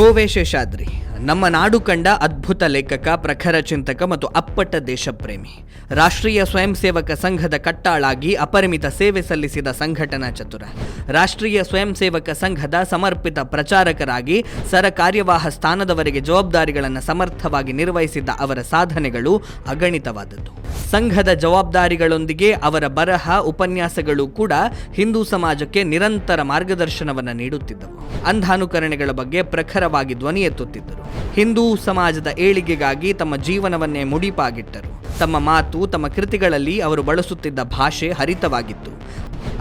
Covey Seshadri ನಮ್ಮ ನಾಡು ಕಂಡ ಅದ್ಭುತ ಲೇಖಕ, ಪ್ರಖರ ಚಿಂತಕ ಮತ್ತು ಅಪ್ಪಟ್ಟ ದೇಶಪ್ರೇಮಿ. ರಾಷ್ಟ್ರೀಯ ಸ್ವಯಂ ಸೇವಕ ಸಂಘದ ಕಟ್ಟಾಳಾಗಿ ಅಪರಿಮಿತ ಸೇವೆ ಸಲ್ಲಿಸಿದ ಸಂಘಟನಾ ಚತುರ. ರಾಷ್ಟ್ರೀಯ ಸ್ವಯಂ ಸೇವಕ ಸಂಘದ ಸಮರ್ಪಿತ ಪ್ರಚಾರಕರಾಗಿ ಸರ ಕಾರ್ಯವಾಹ ಸ್ಥಾನದವರೆಗೆ ಜವಾಬ್ದಾರಿಗಳನ್ನು ಸಮರ್ಥವಾಗಿ ನಿರ್ವಹಿಸಿದ್ದ ಅವರ ಸಾಧನೆಗಳು ಅಗಣಿತವಾದದ್ದು. ಸಂಘದ ಜವಾಬ್ದಾರಿಗಳೊಂದಿಗೆ ಅವರ ಬರಹ, ಉಪನ್ಯಾಸಗಳು ಕೂಡ ಹಿಂದೂ ಸಮಾಜಕ್ಕೆ ನಿರಂತರ ಮಾರ್ಗದರ್ಶನವನ್ನು ನೀಡುತ್ತಿದ್ದವು. ಅಂಧಾನುಕರಣೆಗಳ ಬಗ್ಗೆ ಪ್ರಖರವಾಗಿ ಧ್ವನಿ ಎತ್ತುತ್ತಿದ್ದರು. ಹಿಂದೂ ಸಮಾಜದ ಏಳಿಗೆಗಾಗಿ ತಮ್ಮ ಜೀವನವನ್ನೇ ಮುಡಿಪಾಗಿಟ್ಟರು. ತಮ್ಮ ಮಾತು, ತಮ್ಮ ಕೃತಿಗಳಲ್ಲಿ ಅವರು ಬಳಸುತ್ತಿದ್ದ ಭಾಷೆ ಹರಿತವಾಗಿತ್ತು.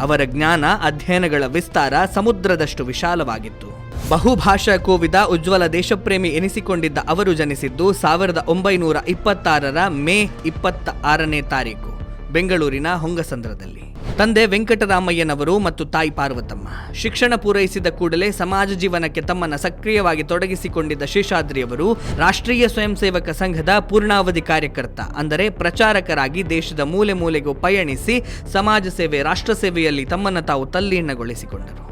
ಅವರ ಜ್ಞಾನ, ಅಧ್ಯಯನಗಳ ವಿಸ್ತಾರ ಸಮುದ್ರದಷ್ಟು ವಿಶಾಲವಾಗಿತ್ತು. ಬಹುಭಾಷಾ ಕೋವಿದ ಉಜ್ವಲ ದೇಶಪ್ರೇಮಿ ಎನಿಸಿಕೊಂಡಿದ್ದ ಅವರು ಜನಿಸಿದ್ದು ಸಾವಿರದ ಒಂಬೈನೂರ ಇಪ್ಪತ್ತಾರರ ಮೇ ಇಪ್ಪತ್ತ ಆರನೇ ತಾರೀಕು. ಬೆಂಗಳೂರಿನ ಹೊಂಗಸಂದ್ರದಲ್ಲಿ. ತಂದೆ ವೆಂಕಟರಾಮಯ್ಯನವರು ಮತ್ತು ತಾಯಿ ಪಾರ್ವತಮ್ಮ. ಶಿಕ್ಷಣ ಪೂರೈಸಿದ ಕೂಡಲೇ ಸಮಾಜ ಜೀವನಕ್ಕೆ ತಮ್ಮನ್ನು ಸಕ್ರಿಯವಾಗಿ ತೊಡಗಿಸಿಕೊಂಡಿದ್ದ ಶೇಷಾದ್ರಿಯವರು ರಾಷ್ಟ್ರೀಯ ಸ್ವಯಂ ಸೇವಕ ಸಂಘದ ಪೂರ್ಣಾವಧಿ ಕಾರ್ಯಕರ್ತ, ಅಂದರೆ ಪ್ರಚಾರಕರಾಗಿ ದೇಶದ ಮೂಲೆ ಮೂಲೆಗೂ ಪಯಣಿಸಿ ಸಮಾಜ ಸೇವೆ, ರಾಷ್ಟ್ರ ಸೇವೆಯಲ್ಲಿ ತಮ್ಮನ್ನು ತಾವು ತಲ್ಲೀನಗೊಳಿಸಿಕೊಂಡರು.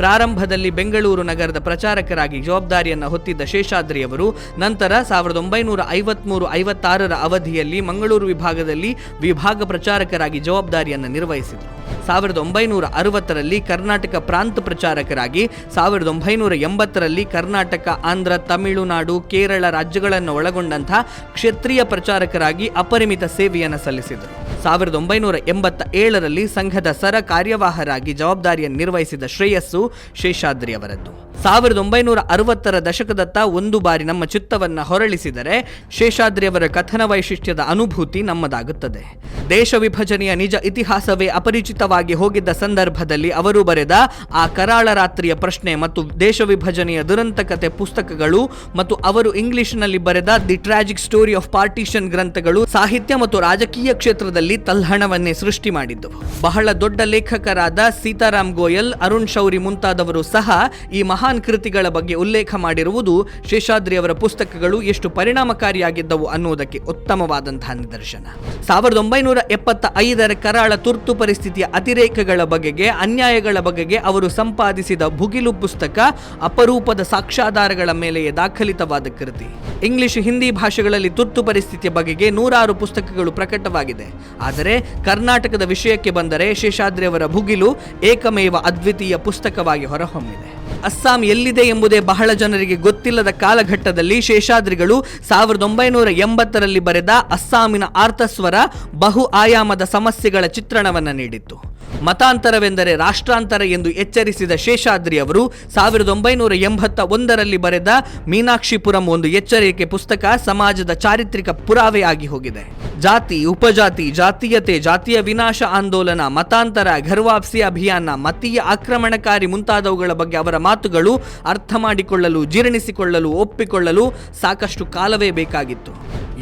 ಪ್ರಾರಂಭದಲ್ಲಿ ಬೆಂಗಳೂರು ನಗರದ ಪ್ರಚಾರಕರಾಗಿ ಜವಾಬ್ದಾರಿಯನ್ನು ಹೊತ್ತಿದ್ದ ಶೇಷಾದ್ರಿಯವರು ನಂತರ ಸಾವಿರದ ಒಂಬೈನೂರ ಐವತ್ಮೂರು ಐವತ್ತಾರರ ಅವಧಿಯಲ್ಲಿ ಮಂಗಳೂರು ವಿಭಾಗದಲ್ಲಿ ವಿಭಾಗ ಪ್ರಚಾರಕರಾಗಿ ಜವಾಬ್ದಾರಿಯನ್ನು ನಿರ್ವಹಿಸಿದರು. ಸಾವಿರದ ಒಂಬೈನೂರ ಅರವತ್ತರಲ್ಲಿ ಕರ್ನಾಟಕ ಪ್ರಾಂತ ಪ್ರಚಾರಕರಾಗಿ, ಸಾವಿರದ ಒಂಬೈನೂರ ಎಂಬತ್ತರಲ್ಲಿ ಕರ್ನಾಟಕ, ಆಂಧ್ರ, ತಮಿಳುನಾಡು, ಕೇರಳ ರಾಜ್ಯಗಳನ್ನು ಒಳಗೊಂಡಂತಹ ಕ್ಷೇತ್ರೀಯ ಪ್ರಚಾರಕರಾಗಿ ಅಪರಿಮಿತ ಸೇವೆಯನ್ನು ಸಲ್ಲಿಸಿದರು. ಸಾವಿರದ ಒಂಬೈನೂರ ಎಂಬತ್ತ ಏಳರಲ್ಲಿ ಸಂಘದ ಸರ ಕಾರ್ಯವಾಹರಾಗಿ ಜವಾಬ್ದಾರಿಯನ್ನು ನಿರ್ವಹಿಸಿದ ಶ್ರೇಯಸ್ಸು ಶೇಷಾದ್ರಿ ಅವರದ್ದು. ಸಾವಿರದ ಒಂಬೈನೂರ ಅರವತ್ತರ ದಶಕದತ್ತ ಒಂದು ಬಾರಿ ನಮ್ಮ ಚಿತ್ತವನ್ನು ಹೊರಳಿಸಿದರೆ ಶೇಷಾದ್ರಿ ಅವರ ಕಥನ ವೈಶಿಷ್ಟ್ಯದ ಅನುಭೂತಿ ನಮ್ಮದಾಗುತ್ತದೆ. ದೇಶ ವಿಭಜನೆಯ ನಿಜ ಇತಿಹಾಸವೇ ಅಪರಿಚಿತವಾಗಿ ಹೋಗಿದ್ದ ಸಂದರ್ಭದಲ್ಲಿ ಅವರು ಬರೆದ ಆ ಕರಾಳ ರಾತ್ರಿಯ ಪ್ರಶ್ನೆ ಮತ್ತು ದೇಶ ವಿಭಜನೆಯ ದುರಂತಕತೆ ಪುಸ್ತಕಗಳು ಮತ್ತು ಅವರು ಇಂಗ್ಲಿಷ್ನಲ್ಲಿ ಬರೆದ the tragic story of partition ಗ್ರಂಥಗಳು, ಸಾಹಿತ್ಯ ಮತ್ತು ರಾಜಕೀಯ ಕ್ಷೇತ್ರದಲ್ಲಿ ತಲ್ಲಹಣವನ್ನೇ ಸೃಷ್ಟಿ ಮಾಡಿದ್ದವು ಬಹಳ ದೊಡ್ಡ ಲೇಖಕರಾದ ಸೀತಾರಾಮ್ ಗೋಯಲ್, ಅರುಣ್ ಶೌರಿ ಮುಂತಾದವರು ಸಹ ಈ ಮಹಾನ್ ಕೃತಿಗಳ ಬಗ್ಗೆ ಉಲ್ಲೇಖ ಮಾಡಿರುವುದು ಶೇಷಾದ್ರಿ ಅವರ ಪುಸ್ತಕಗಳು ಎಷ್ಟು ಪರಿಣಾಮಕಾರಿಯಾಗಿದ್ದವು ಅನ್ನುವುದಕ್ಕೆ ಉತ್ತಮವಾದಂತಹ ನಿದರ್ಶನ. ಸಾವಿರದ ಒಂಬೈನೂರ ಎಪ್ಪತ್ತ ಐದರ ಕರಾಳ ತುರ್ತು ಪರಿಸ್ಥಿತಿಯ ಅತಿರೇಕಗಳ ಬಗೆಗೆ, ಅನ್ಯಾಯಗಳ ಬಗೆಗೆ ಅವರು ಸಂಪಾದಿಸಿದ ಭುಗಿಲು ಪುಸ್ತಕ ಅಪರೂಪದ ಸಾಕ್ಷ್ಯಾಧಾರಗಳ ಮೇಲೆಯೇ ದಾಖಲಿತವಾದ ಕೃತಿ. ಇಂಗ್ಲಿಷ್ ಹಿಂದಿ ಭಾಷೆಗಳಲ್ಲಿ ತುರ್ತು ಪರಿಸ್ಥಿತಿಯ ಬಗೆಗೆ ನೂರಾರು ಪುಸ್ತಕಗಳು ಪ್ರಕಟವಾಗಿದೆ. ಆದರೆ ಕರ್ನಾಟಕದ ವಿಷಯಕ್ಕೆ ಬಂದರೆ ಶೇಷಾದ್ರಿ ಅವರ ಭುಗಿಲು ಏಕಮೇವ ಅದ್ವಿತೀಯ ಪುಸ್ತಕವಾಗಿ ಹೊರಹೊಮ್ಮಿದೆ. ಅಸ್ಸಾಂ ಎಲ್ಲಿದೆ ಎಂಬುದೇ ಬಹಳ ಜನರಿಗೆ ಗೊತ್ತಿಲ್ಲದ ಕಾಲಘಟ್ಟದಲ್ಲಿ ಶೇಷಾದ್ರಿಗಳು ಸಾವಿರದ ಒಂಬೈನೂರ ಎಂಬತ್ತರಲ್ಲಿ ಬರೆದ ಅಸ್ಸಾಮಿನ ಆರ್ತಸ್ವರ ಬಹು ಆಯಾಮದ ಸಮಸ್ಯೆಗಳ ಚಿತ್ರಣವನ್ನು ನೀಡಿತ್ತು. ಮತಾಂತರವೆಂದರೆ ರಾಷ್ಟ್ರಾಂತರ ಎಂದು ಎಚ್ಚರಿಸಿದ ಶೇಷಾದ್ರಿ ಅವರು ಸಾವಿರದ ಒಂಬೈನೂರ ಎಂಬತ್ತ ಒಂದರಲ್ಲಿ ಬರೆದ ಮೀನಾಕ್ಷಿಪುರಂ ಒಂದು ಎಚ್ಚರಿಕೆ ಪುಸ್ತಕ ಸಮಾಜದ ಚಾರಿತ್ರಿಕ ಪುರಾವೆಯಾಗಿ ಹೋಗಿದೆ. ಜಾತಿ, ಉಪಜಾತಿ, ಜಾತೀಯತೆ, ಜಾತಿಯ ವಿನಾಶ ಆಂದೋಲನ, ಮತಾಂತರ ಘರ್ವಾಪ್ಸಿ ಅಭಿಯಾನ, ಮತೀಯ ಆಕ್ರಮಣಕಾರಿ ಮುಂತಾದವುಗಳ ಬಗ್ಗೆ ಅವರ ಮಾತುಗಳು ಅರ್ಥ ಮಾಡಿಕೊಳ್ಳಲು, ಜೀರ್ಣಿಸಿಕೊಳ್ಳಲು, ಒಪ್ಪಿಕೊಳ್ಳಲು ಸಾಕಷ್ಟು ಕಾಲವೇ ಬೇಕಾಗಿತ್ತು.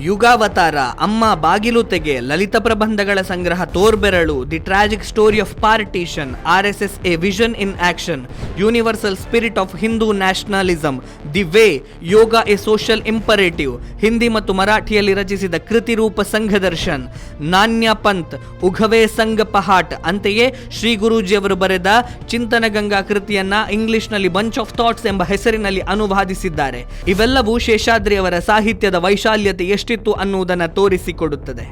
ಯುಗಾವತಾರ, ಅಮ್ಮ ಬಾಗಿಲು ತೆಗೆ, ಲಲಿತ ಪ್ರಬಂಧಗಳ ಸಂಗ್ರಹ, ತೋರ್ಬೆರಳು, the tragic story of partition, R S S a vision in action, universal spirit of Hindu nationalism, the way yoga a social imperative, Hindi ಮತ್ತು ಮರಾಠಿಯಲ್ಲಿ ರಚಿಸಿದ ಕೃತಿರೂಪ ಸಂಘದರ್ಶನ್ ನಾಣ್ಯ ಪಂತ್ ಉಘವೇ ಸಂಘ ಪಹಾಟ್ ಅಂತೆಯೇ ಶ್ರೀ ಗುರೂಜಿಯವರು ಬರೆದ ಚಿಂತನ ಗಂಗಾ ಕೃತಿಯನ್ನ ಇಂಗ್ಲಿಷ್ನಲ್ಲಿ ಬಂಚ್ ಆಫ್ ಥಾಟ್ಸ್ ಎಂಬ ಹೆಸರಿನಲ್ಲಿ ಅನುವಾದಿಸಿದ್ದಾರೆ. ಇವೆಲ್ಲವೂ ಶೇಷಾದ್ರಿ ಅವರ ಸಾಹಿತ್ಯದ ವೈಶಾಲ್ಯತೆ ಎಷ್ಟಿತ್ತು ಅನ್ನುವುದನ್ನ ತೋರಿಸಿಕೊಡುತ್ತದೆ.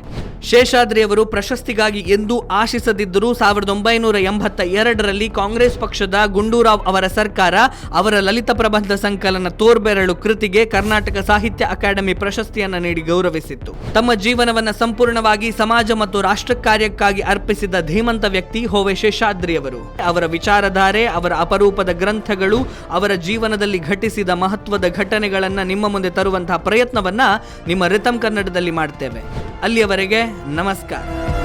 ಶೇಷಾದ್ರಿಯವರು ಪ್ರಶಸ್ತಿಗಾಗಿ ಎಂದೂ ಆಶಿಸದಿದ್ದರೂ ಸಾವಿರದ ಒಂಬೈನೂರ ಎಂಬತ್ತ ಎರಡರಲ್ಲಿ ಕಾಂಗ್ರೆಸ್ ಪಕ್ಷದ ಗುಂಡೂರಾವ್ ಅವರ ಸರ್ಕಾರ ಅವರ ಲಲಿತ ಪ್ರಬಂಧ ಸಂಕಲನ ತೋರ್ಬೆರಳು ಕೃತಿಗೆ ಕರ್ನಾಟಕ ಸಾಹಿತ್ಯ ಅಕಾಡೆಮಿ ಪ್ರಶಸ್ತಿಯನ್ನು ನೀಡಿ ಗೌರವಿಸಿತ್ತು. ತಮ್ಮ ಜೀವನವನ್ನು ಸಂಪೂರ್ಣವಾಗಿ ಸಮಾಜ ಮತ್ತು ರಾಷ್ಟ್ರ ಕಾರ್ಯಕ್ಕಾಗಿ ಅರ್ಪಿಸಿದ ಧೀಮಂತ ವ್ಯಕ್ತಿ ಹೋವೆ ಶೇಷಾದ್ರಿಯವರು ಅವರ. ವಿಚಾರಧಾರೆ, ಅವರ ಅಪರೂಪದ ಗ್ರಂಥಗಳು, ಅವರ ಜೀವನದಲ್ಲಿ ಘಟಿಸಿದ ಮಹತ್ವದ ಘಟನೆಗಳನ್ನು ನಿಮ್ಮ ಮುಂದೆ ತರುವಂತಹ ಪ್ರಯತ್ನವನ್ನ ನಿಮ್ಮ ರಿತಮ್ ಕನ್ನಡದಲ್ಲಿ ಮಾಡ್ತೇವೆ. ಅಲ್ಲಿಯವರೆಗೆ ನಮಸ್ಕಾರ.